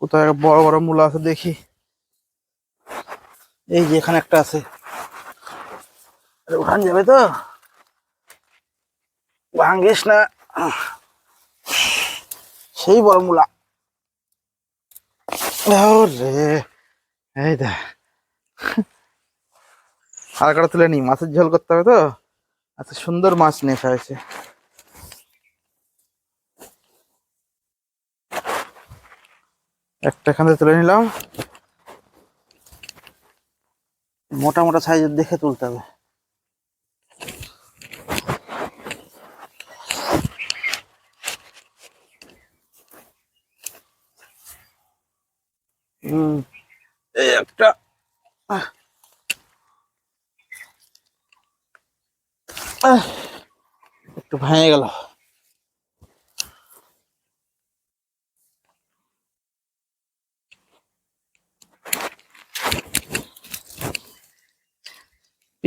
কোথায় বড় বড় মূলা আছে দেখি। এই যে এখানে একটা আছে। উঠান যাবে তো? ভাঙ্গিস না। সেই বড় মূলা। রে এই দে হালকাটা তুলে নি, মাছের ঝোল করতে হবে তো? আচ্ছা সুন্দর মাছ নিয়ে আসা একটা এখান থেকে তুলে নিলাম। মোটা মোটা সাইজের দেখে তুলতে হবে। একটা। একটু ভেঙে গেল।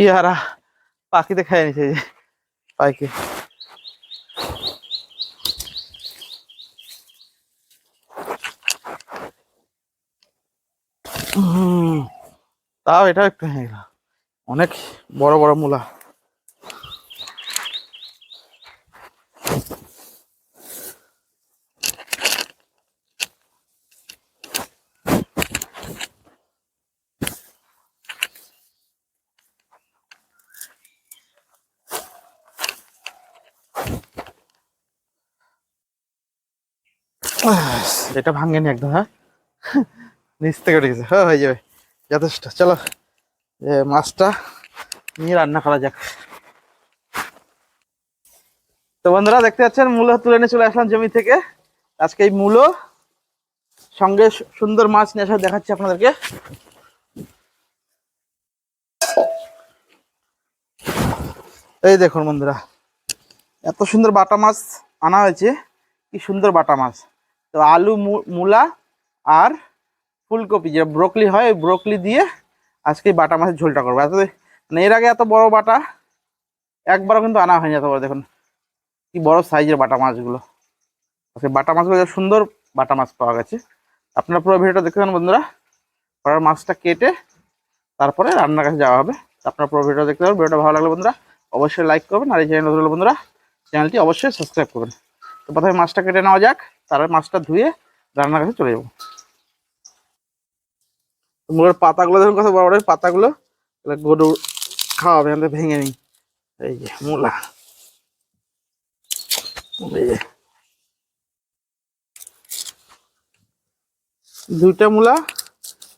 পেয়ারা পাখিতে খেয়ে নিছে যে, পাইকে। তাও এটাও একটু হ্যাঁ গেল অনেক বড় বড় মূলা আহ, এটা ভাঙেনি একদম হ্যাঁ? নিচ থেকে উঠে গেছে। হ্যাঁ হয়ে যাবে। যথেষ্ট। চলো মাছটা নিয়ে রান্না করা যাক। তো বন্ধুরা, দেখতে পাচ্ছেন, মূলো তুলে নিয়ে চলে আসলাম জমি থেকে। আজকে এই মূলো সঙ্গে সুন্দর মাছ নিয়ে আসা দেখাচ্ছি আপনাদেরকে। এই দেখুন বন্ধুরা, এত সুন্দর বাটা মাছ আনা হয়েছে। কি সুন্দর বাটা মাছ। তো আলু মূলা আর ফুলকপি যে ব্রোকলি হয়, ওই ব্রোকলি দিয়ে আজকে বাটা মাছের ঝোলটা করব। এত মানে এর আগে এত বড় বাটা, একবারও কিন্তু আনা হয়নি এত বড়, দেখুন। কি বড় সাইজের বাটা মাছগুলো। আজকে বাটা মাছগুলো সুন্দর বাটা মাছ পাওয়া গেছে। আপনারা পুরো ভিডিওটা পান বন্ধুরা। পরের মাছটা কেটে তারপরে রান্নার কাছে যাওয়া হবে। আপনারা পুরো ভিডিও দেখতে পাবেন ভিডিওটা ভালো লাগলে বন্ধুরা, অবশ্যই লাইক করবেন। আর এই চ্যানেল বন্ধুরা, চ্যানেলটি অবশ্যই সাবস্ক্রাইব করবেন। তো প্রথমে মাছটা কেটে নেওয়া যাক, তারপরে মাছটা ধুয়ে রান্নার কাছে চলে যাব। মূলের পাতাগুলো দেখুন কত বড় বড় পাতাগুলো গরু খাওয়াবে, এখান থেকে ভেঙে নিই। এই যে মূলা। দুইটা মূলা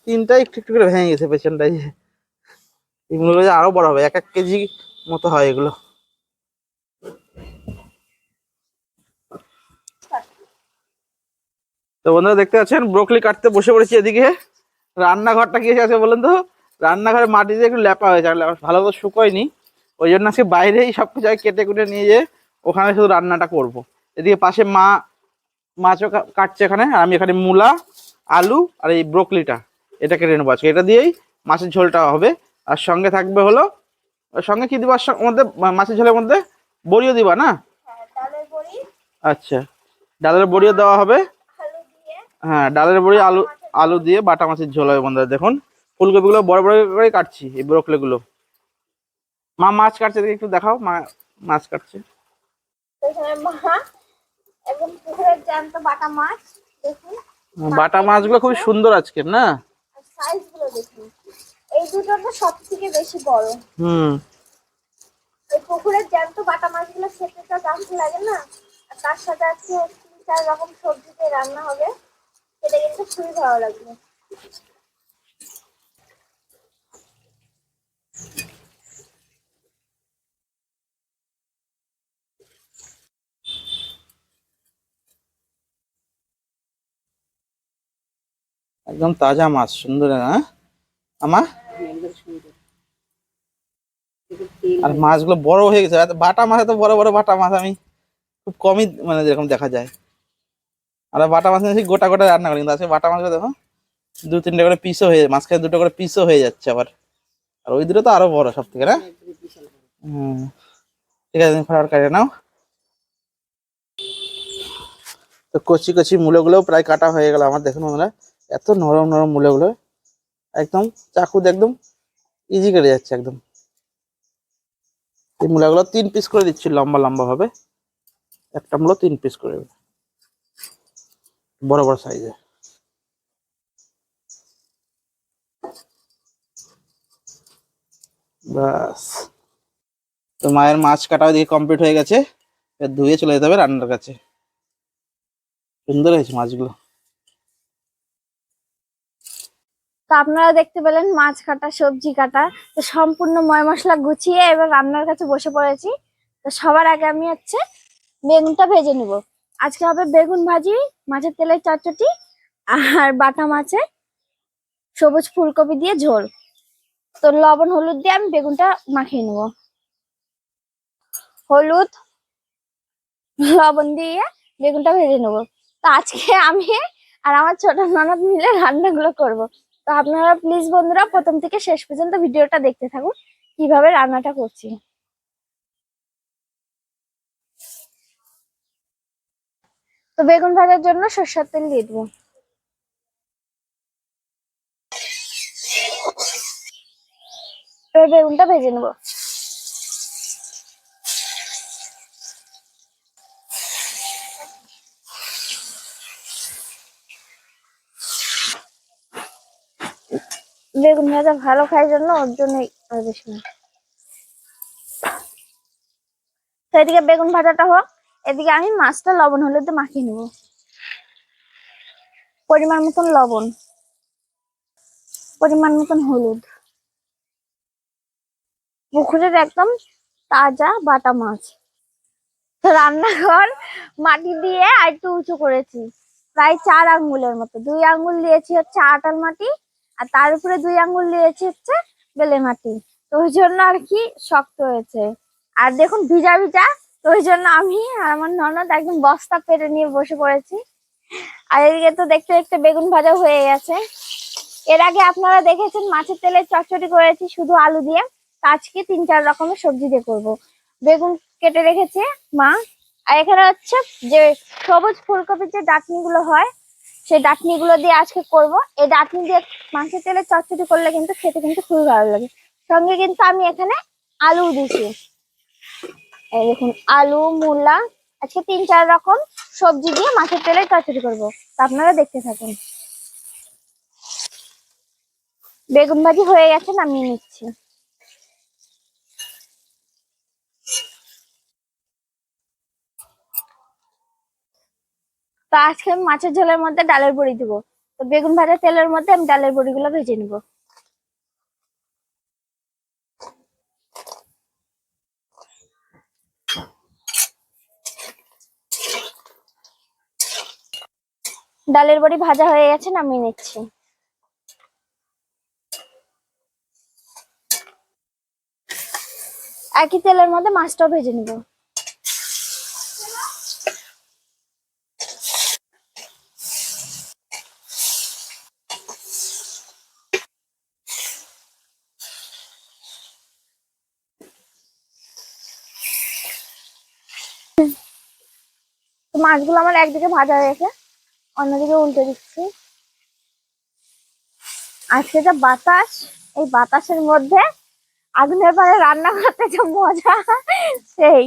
তিনটা একটু একটু করে ভেঙে গেছে পেছনটাই এই মূলগুলো আরও বড় হবে, এক এক কেজি মতো হয় এগুলো। তো বন্ধুরা দেখতে পাচ্ছেন ব্রোকলি কাটতে বসে পড়েছি এদিকে। রান্নাঘরটা কি আছে বলেন তো? রান্নাঘরে মাটি দিয়ে একটু লেপা হয়েছে আর ভালো তো শুকোয়নি। ওই জন্য আজকে বাইরেই সব কিছু আগে কেটে কুটে নিয়ে যেয়ে ওখানে শুধু রান্নাটা করব। এদিকে পাশে মা মাছও কাটছে এখানে আর আমি এখানে মূলা আলু আর এই ব্রোকলিটা এটা কেটে নেব আজকে। এটা দিয়েই মাছের ঝোলটা হবে। আর সঙ্গে থাকবে হলো সঙ্গে কি দিবার মধ্যে মাছের ঝোলের মধ্যে বড়িও দিবা না? হ্যাঁ, আচ্ছা ডালের বড়িও দেওয়া হবে। হ্যাঁ ডালের বড়ি, আলু আলু দিয়ে বাটা মাছের ঝোল হবে বন্ধুরা, দেখুন। ফুলকপিগুলো বড় বড় করে কাটছি, এই ব্রোকলিগুলো। মা মাছ কাটছে, দেখি একটু দেখাও, মা মাছ কাটছে। পুকুরের জ্যান্ত বাটা মাছ বাটা মাছগুলো খুবই সুন্দর আজকের, না? আর সাইজগুলো দেখুন এই দুটো তো সব বেশি বড় হুম। এই পুকুরের জ্যান্ত বাটা মাছগুলো লাগে না? আর তার সাথে আজকে তিন চার রকম সবজিতে রান্না হবে। সেটা কিন্তু খুবই ভালো লাগবে একদম তাজা মাছ, সুন্দর না আমা? আর মাছগুলো বড় হয়ে গেছে, বাটা মাছ, এত বড় বড় বাটা মাছ আমি খুব কমই মানে যেরকম দেখা যায়। আর বাটা মাছ নিয়েছি গোটা গোটা রান্না করি, কিন্তু আজকে বাটা মাছগুলো দেখো, দু তিনটে করে পিসও হয়ে মাঝখানে দুটো করে পিসও হয়ে যাচ্ছে আবার। আর ওই দুটো তো আরও বড় সব থেকে না? হুম। ঠিক আছে, তুমি ফটাফট কাটে নাও। তো কচি কচি মূলগুলোও প্রায় কাটা হয়ে গেল আমার, দেখুন বন্ধুরা, এত নরম নরম মূলগুলো, একদম চাকু একদম ইজি কেটে যাচ্ছে একদম। এই মূলাগুলো তিন পিস করে দিচ্ছি লম্বা লম্বা ভাবে। একটা মূলো তিন পিস করে দেবে। বড় বড় সাইজে বাস তো মায়ের মাছ কাটা দিয়ে কমপ্লিট হয়ে গেছে। ধুয়ে চলে যেতে হবে রান্নার কাছে। সুন্দর হয়েছে মাছগুলো। তো আপনারা দেখতে পেলেন মাছ কাটা, সবজি কাটা। তো সম্পূর্ণ ময় মশলা গুছিয়ে এবার রান্নার কাছে বসে পড়েছি। তো সবার আগে আমি হচ্ছে বেগুনটা ভেজে নিব। আজকে হবে বেগুন ভাজি, মাছের তেলের চটচটি আর বাটা মাছে সবুজ ফুলকপি দিয়ে ঝোল। তো লবণ, হলুদ দিয়ে আমি বেগুনটা মাখিয়ে নেব। হলুদ, লবণ দিয়ে বেগুনটা ভেজে নেব। তো আজকে আমি আর আমার ছোট ননদ মিলে রান্নাগুলো করব। তো আপনারা প্লিজ বন্ধুরা প্রথম থেকে শেষ পর্যন্ত ভিডিওটা দেখতে থাকুন। কীভাবে রান্নাটা করছি। তো বেগুন ভাজার জন্য সরষের তেল দিয়ে দেবো। বেগুনটা ভেজে নেব। বেগুন ভাজা ভালো খাই জন্য ওর জন্যই বেশি বেগুন ভাজাটা হোক। এদিকে আমি মাছটা লবণ হলুদে মাখিয়ে নেব। পরিমাণ মতন লবণ। পরিমাণ মতন হলুদ। পুকুরের একদম তাজা বাটা মাছ। রান্নাঘর মাটি দিয়ে আর একটু উঁচু করেছি। প্রায় চার আঙ্গুলের মতো। দুই আঙ্গুল দিয়েছি হচ্ছে আটাল মাটি আর তার উপরে দুই আঙ্গুল দিয়েছি হচ্ছে বেলে মাটি। তো ওই জন্য আর কি শক্ত হয়েছে। আর দেখুন ভিজা ভিজা তো ওই জন্য আমি আর আমার ননদ একদম বস্তা পেরে নিয়ে বসে পড়েছি। আর এদিকে তো দেখতে দেখতে বেগুন ভাজা হয়ে গেছে। এর আগে আপনারা দেখেছেন মাছের তেলের চচ্চড়ি করেছি শুধু আলু দিয়ে। আজকে তিন চার রকমের সবজি দিয়ে করব। বেগুন কেটে রেখেছে মা। আর এখানে হচ্ছে যে সবুজ ফুলকপির যে ডাটনি গুলো হয়, সেই ডাটনি গুলো দিয়ে আজকে করব। এই ডাটনি দিয়ে মাছের তেলে চচ্চড়ি করলে কিন্তু খেতে কিন্তু খুবই ভালো লাগে। সঙ্গে কিন্তু আমি এখানে আলু দিছি এই দেখুন, আলু, মূলা, আজকে তিন, চার রকম সবজি দিয়ে মাছের তেলে চচ্চড়ি করব। আপনারা দেখতে থাকুন। বেগুন ভাজি হয়ে গেছে, নামিয়ে নিচ্ছি। তো আজকে মাছের ঝোলের মধ্যে ডালের বড়ি দিব। তো বেগুন ভাজা তেলের মধ্যে আমি ডালের বড়িগুলো ভেজে নিব। ডালের বড়ি ভাজা হয়ে গেছে, নামিয়ে নিচ্ছি। একই তেলের মধ্যে মাছটাও ভেজে নিব। মাছগুলো আমার একদিকে ভাজা হয়ে গেছে। অন্যদিকে উল্টে দিচ্ছি। আজকে যা বাতাস, এই বাতাসের মধ্যে আগুনের পারে রান্না করতে যা মজা, সেই।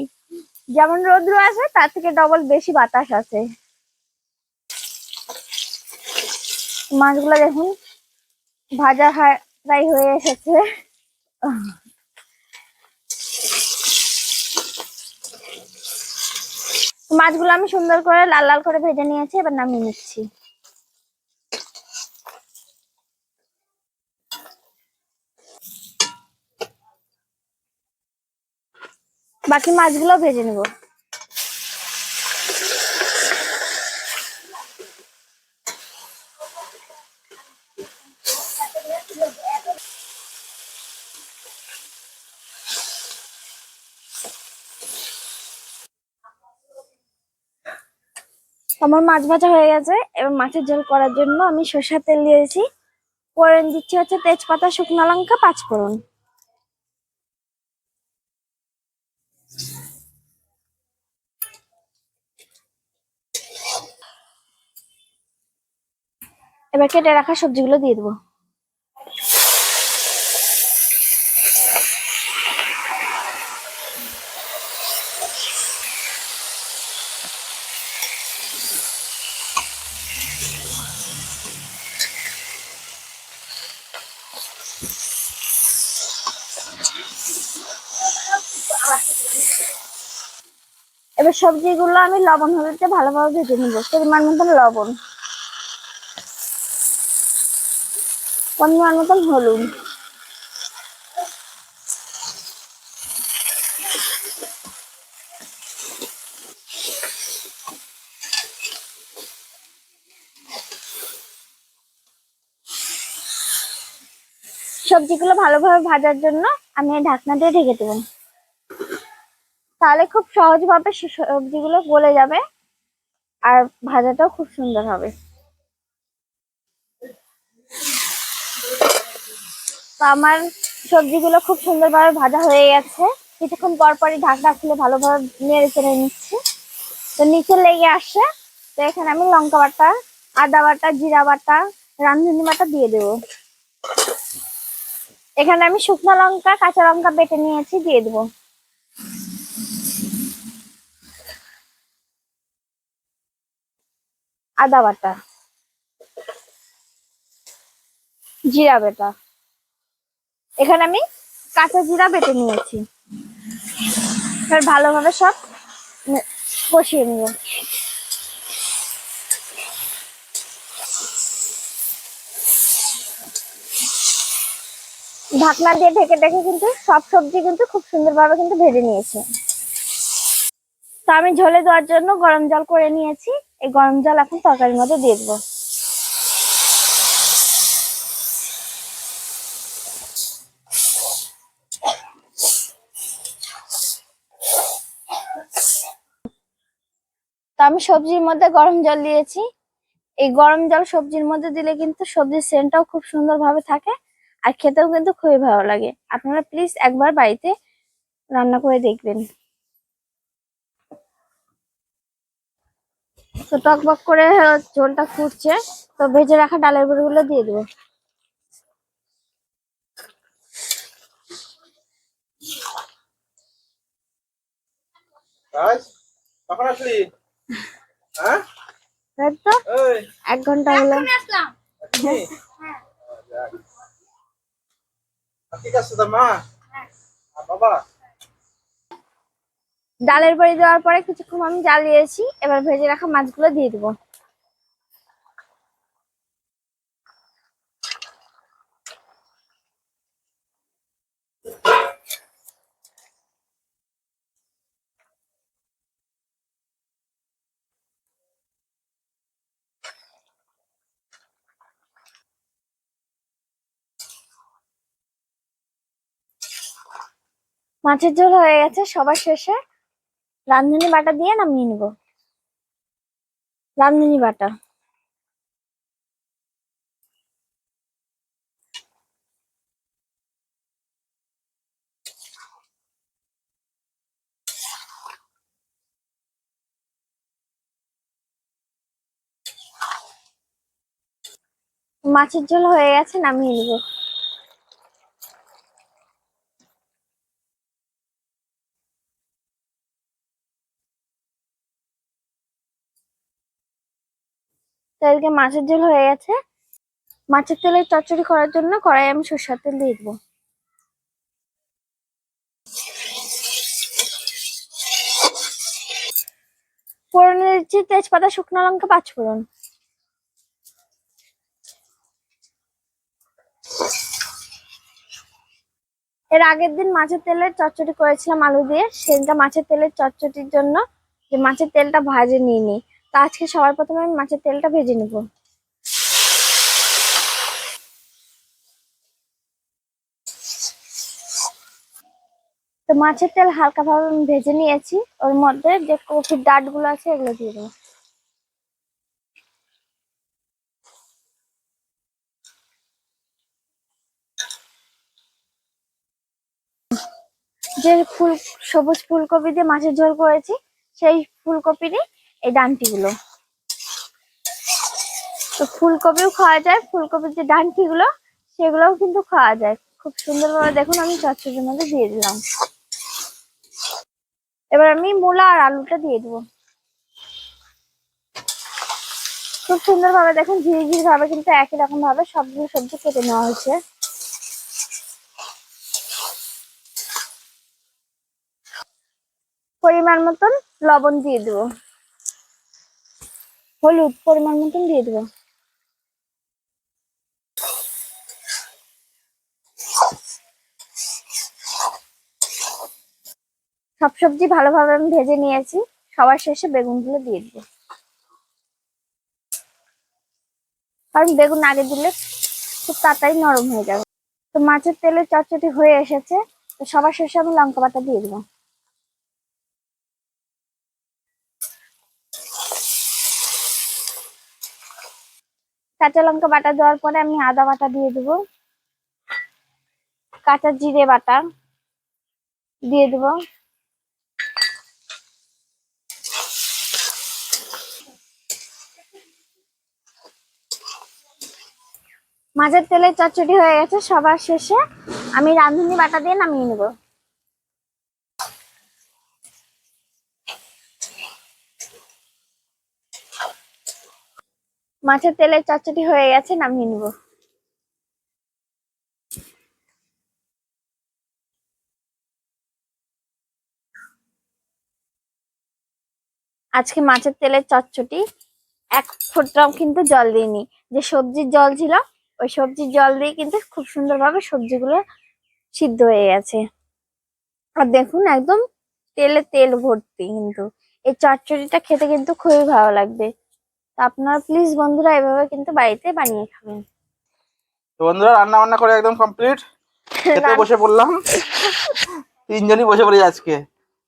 যেমন রৌদ্র আছে তার থেকে ডবল বেশি বাতাস আছে মাছগুলো দেখুন, ভাজা প্রায় হয়ে এসেছে। মাছগুলো আমি সুন্দর করে লাল লাল করে ভেজে নিয়েছি, এবার নামিয়ে নিচ্ছি। বাকি মাছগুলো ভেজে নেব। আমার মাছ ভাজা হয়ে গেছে। এবার মাছের ঝোল করার জন্য আমি সর্ষা তেল দিয়েছি। ফোড়ন দিচ্ছি হচ্ছে তেজপাতা, শুকনো লঙ্কা, পাঁচ ফোড়ন। এবার কেটে রাখা সবজিগুলো দিয়ে দেবো। সবজিগুলো আমি লবণ হলুদে ভালোভাবে ভেজে নিব, পরিমাণ মতন লবণ। পরিমাণ মতন হলুদ। সবজিগুলো ভালোভাবে ভাজার জন্য আমি ঢাকনা দিয়ে ঢেকে দেবো। তাহলে খুব সহজভাবে সে সবজিগুলো গলে যাবে। আর ভাজাটাও খুব সুন্দর হবে। তো আমার সবজিগুলো খুব সুন্দরভাবে ভাজা হয়ে গেছে। কিছুক্ষণ পর পরই ঢাকনা খুলে ভালোভাবে নেড়ে চেড়ে নিচ্ছি। তো নিচে লেগে আসে। তো এখানে আমি লঙ্কা বাটা, আদা বাটা, জিরা বাটা, রাঁধুনি বাটা দিয়ে দেবো। এখানে আমি শুকনো লঙ্কা, কাঁচা লঙ্কা বেটে নিয়েছি, দিয়ে দেবো। আদা বাটা, জিরা বেটা। এখানে আমি কাঁচা জিরা বেটে নিয়েছি। এবার ভালোভাবে সব কষিয়ে নিব। ঢাকনা দিয়ে ঢেকে ঢেকে কিন্তু সব সবজি কিন্তু খুব সুন্দরভাবে কিন্তু ভেজে নিয়েছি। তো আমি ঝোলে দেওয়ার জন্য গরম জল করে নিয়েছি। এই গরম জল এখন তরকারির মধ্যে দিয়ে দেবো। তো আমি সবজির মধ্যে গরম জল দিয়েছি। এই গরম জল সবজির মধ্যে দিলে কিন্তু সবজির সেন্টটাও খুব সুন্দরভাবে থাকে আর খেতেও কিন্তু খুবই ভালো লাগে। আপনারা প্লিজ একবার বাড়িতে রান্না করে দেখবেন। তো টক বক করে ঝোলটা ফুটছে তো ভেজে রাখা ডালের বড়িগুলো দিয়ে দেবো। হ্যাঁ? এক ঘণ্টা হলো। আর ঠিক আছে মা। বাবা? ডালের বড়ি দেওয়ার পরে কিছুক্ষণ আমি জ্বালিয়েছি। এবার ভেজে রাখা মাছগুলো দিয়ে দেবো। মাছের ঝোল হয়ে গেছে, সবার শেষে রাঁধুনি বাটা দিয়ে নামিয়ে নিব। রাঁধুনি বাটা। মাছের ঝোল হয়ে গেছে নামিয়ে নিব। তো এদিকে মাছের ঝোল হয়ে গেছে। মাছের তেলের চচ্চড়ি করার জন্য কড়াই আমি সরষের তেল দিয়ে দেবো। ফোড়নে দিচ্ছি তেজপাতা, শুকনো লঙ্কা, পাঁচ ফোড়ন। এর আগের দিন মাছের তেলের চচ্চড়ি করেছিলাম আলু দিয়ে। সেদিনটা মাছের তেলের চচ্চড়ির জন্য যে মাছের তেলটা ভাজে নিয়ে নিই তা আজকে সবার প্রথমে আমি মাছের তেলটা ভেজে নেব। তো মাছের তেল হালকা ভাবে আমি ভেজে নিয়েছি। ওর মধ্যে যে কফির ডাটগুলো আছে এগুলো দিয়ে দেবো। যে ফুল সবুজ ফুলকপি দিয়ে মাছের ঝোল করেছি, সেই ফুলকপিরই এই ডান্টি গুলো তো ফুলকপিও খাওয়া যায়, ফুলকপির যে ডান্টি গুলো সেগুলোও কিন্তু খাওয়া যায়। খুব সুন্দরভাবে দেখুন, আমি চচ্চড়ির মধ্যে দিয়ে দিলাম। এবার আমি মূলা আর আলুটা দিয়ে দেবো। খুব সুন্দরভাবে দেখুন ধীরে ধীরে ভাবে কিন্তু একই রকম ভাবে সবগুলো সবজি কেটে নেওয়া হয়েছে। পরিমাণ মতন লবণ দিয়ে দেবো। হলুদ পরিমাণ মতন দিয়ে দেবো। সব সবজি ভালোভাবে আমি ভেজে নিয়েছি। সবার শেষে বেগুনগুলো দিয়ে দেবো। কারণ বেগুন আগে দিলে খুব তাড়াতাড়ি নরম হয়ে যাবে। তো মাছের তেলে চটচটি হয়ে এসেছে। তো সবার শেষে আমি লঙ্কা বাটা দিয়ে দেবো। কাঁচা লঙ্কা বাটা দেওয়ার পরে আমি আদা বাটা দিয়ে দেবো। কাঁচা জিরে বাটা দিয়ে দেবো। মাছের তেলে চচ্চড়ি হয়ে গেছে, সবার শেষে আমি রাঁধুনি বাটা দিয়ে নামিয়ে নেব। মাছের তেলের চচ্চড়ি হয়ে গেছে, নামিয়ে নেব। আজকে মাছের তেলের চচ্চড়ি, এক ফোঁটাও কিন্তু জল দিইনি। যে সবজির জল ছিল, ওই সবজির জল দিয়ে কিন্তু খুব সুন্দরভাবে সবজিগুলো সিদ্ধ হয়ে গেছে। আর দেখুন, একদম তেলে তেল ভর্তি কিন্তু। এই চচ্চড়িটা খেতে কিন্তু খুবই ভালো লাগবে। তো আপনারা প্লিজ বন্ধুরা এভাবে কিন্তু বাড়িতে বানিয়ে খাবেন। তো বন্ধুরা রান্না বান্না করে একদম কমপ্লিট খেতে বসে পড়লাম। তিনজনই বসে পড়ি আজকে।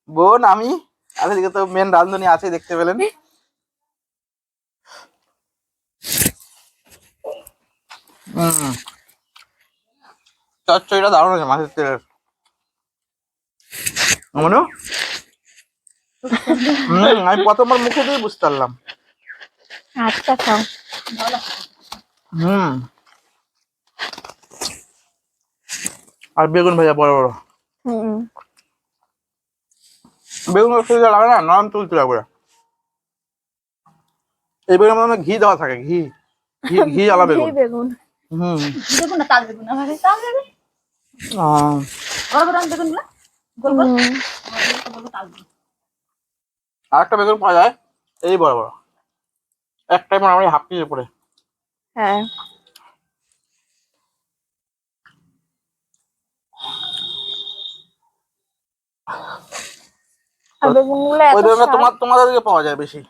বোন আমি আর এদিকে তো মেন রাঁধুনি আছে দেখতে পেলেন। চচ্চড়িটা দারুণ আছে মাছের তেলের। মনে? আমি প্রথমবার মুখে দিয়ে বুঝতে পারলাম। আচ্ছা খাও। হুম। আর বেগুন ভাজা বড় বড়। হুম। বেগুন খেতে লাগে না? নরম তুলতে লাগবে এই বেগুনের মধ্যে ঘি দেওয়া থাকে ঘি। ঘি ঘি জ্বালা বেগুন। বেগুন। হুম। বেগুন না তাল বেগুন আমার তাল বেগুন। আহ, বড় বড় বেগুনগুলা গোল। বেগুন। আর একটা বেগুন পাওয়া যায় এই বড় বড়। একটাই মোটামুটি হাফ কেজি পড়ে। হ্যাঁ। তোমার তোমাদের দিকে পাওয়া যায় বেশি।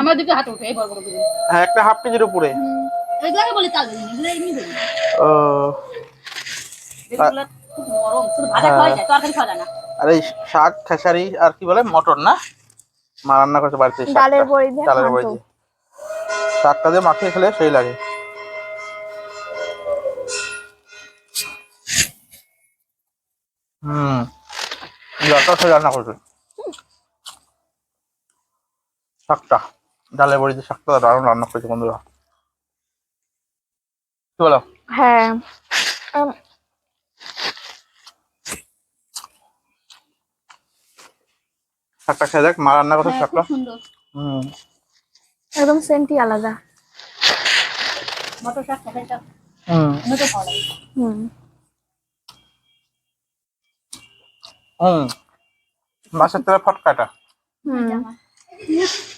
আমার দিকে হাতে উঠে বড় বড় হ্যাঁ একটা হাফ কেজির উপরে এগুলাকে বলে তাল এগুলো এমনি বেগুন ও, বেগুনগুলো খুব নরম শুধু ভাজা খাওয়া যায় তরকারি খাওয়া না। আর এই শাক খেসারি আর কি বলে মটর না? মা রান্না করতে বাড়িতে ডালের বড়ি দিয়ে ডালের বড়ি দিয়ে। শাকটা দিয়ে মাখিয়ে খেলে সেই লাগে। হুম জলটা সে রান্না করছে শাকটা শাকটা দারুণ রান্না করেছে বন্ধুরা। কি বলো? হ্যাঁ। শাকটা খেয়ে দেখ মা রান্না করছে হ্যাঁ, শাকটা। হুম। একদম সেন্টই আলাদা। মটর শাক হুম। হুম। হুম মাছের তেলে ফটকাটা?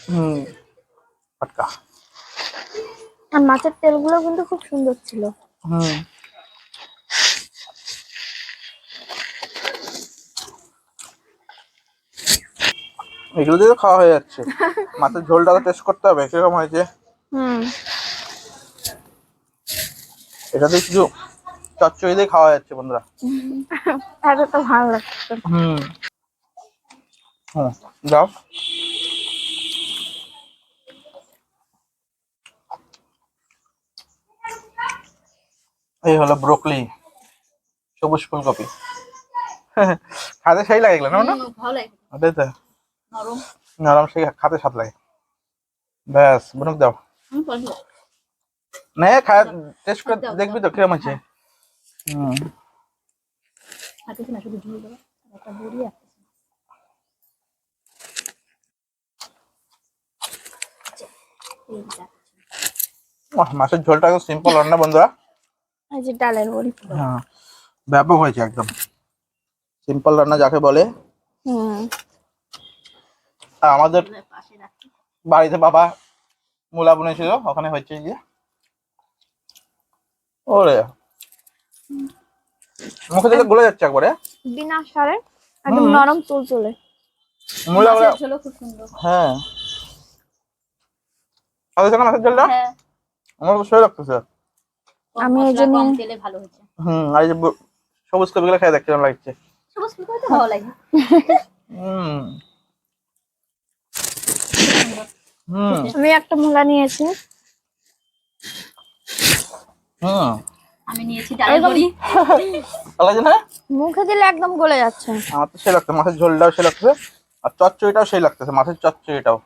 হুম। ফটকা। আর মাছের তেলগুলো কিন্তু খুব সুন্দর ছিল। হুম। এগুলো দিয়ে খাওয়া হয়ে যাচ্ছে। মাছের ঝোলটা তো টেস্ট করতে হবে কীরকম হয়েছে? হুম। এটাতে শুধু চচ্চড়ি দিয়ে খাওয়া যাচ্ছে বন্ধুরা। তো ভালো লাগছে। হুম। হ্যাঁ যাও। এই হলো ব্রোকলি সবুজ ফুলকপি। খাতে সেই লাগে না না ভালো লাগে। নরম। নরম সেই খাতে স্বাদ লাগে। ব্যাস বুনুক দাও। নে খায় টেস্ট করে দেখবি তো কিরম আছে হুম। বাহ, মাছের ঝোলটা একদম সিম্পল রান্না বন্ধুরা? ডালের বড়ি। হ্যাঁ ব্যাপক হয়েছে একদম। সিম্পল রান্না যাকে বলে। হুম। আমাদের বাড়িতে বাবা মূলা বুনেছিল ওখানে হচ্ছে গিয়ে। ওরে। মুখে থেকে গলে যাচ্ছে একবারে। বিনা সারে একদম নরম তুল তুলে মূলা গুলা খুব সুন্দর। হ্যাঁ। আর এখানে মাছের ঝোলটা? হ্যাঁ। আমার তো সেই লাগতেছে। আমি এই জন্য- তেলে ভালো হয়েছে। হুম আর এই যে সবুজ কপিগুলো খেয়ে দেখ কিরম লাগছে। সবুজ ফুলকপি তো ভালো লাগে। হুম। আমি একটা মূলা নিয়েছি। হ্যাঁ। হুম। আমি নিয়েছি একদম- বড়ি। ভালো লাগছে না? মুখে দিলে একদম গলে যাচ্ছে। আমার তো সেই লাগছে। মাছের ঝোলটাও সেই লাগছে। আর চচ্চড়িটাও সেই লাগতেছে। মাছের চচ্চড়িটাও।